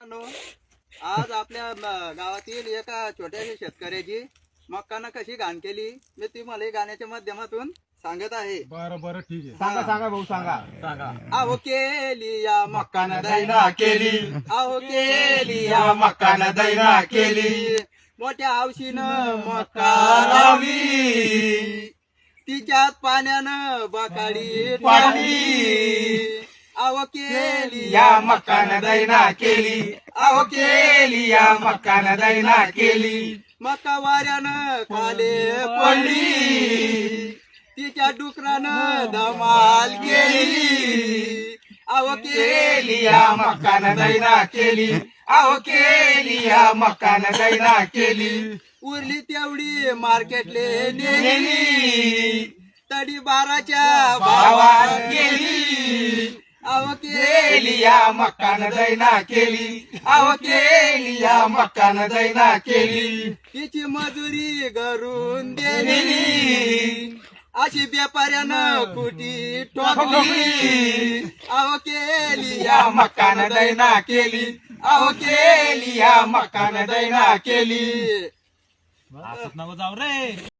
आज आपल्या गावातील एका छोट्याशा शेतकऱ्याची मक्कानं कशी घाण केली मी तुम्हाला या गाण्याच्या माध्यमातून सांगत आहे. बरं बरं ठीक आहे. सांगा सांगा भाऊ सांगा. आहो केली या मक्कानं दैना केली. आहो केली या मक्कानं दैना केली. मोठ्या हौशीनं मक्का लावली. तिच्यात पाण्यानं बकाडी पाडली. आहो केली या मक्कानं दैना केली अहो केली या मक्कानं दैना केली मका वाऱ्यानं खाले पडली तिच्या डुकरानं धमाल केली अहो केली या मक्कानं दैना केली अहो केली या मक्कानं दैना केली उरली तेवढी मार्केटले नेली तडी बाराच्या भावात गेली अहो केली या मक्कानं दैना केली. अहो केली या मक्कानं दैना केली. तिची मजुरी घरून दिली. अशी व्यापाऱ्यानं कुटी ठोकली. ठोकली. अहो केली या मक्कानं दैना केली. अहो केली या मक्कानं दैना केली. नको जाऊ रे.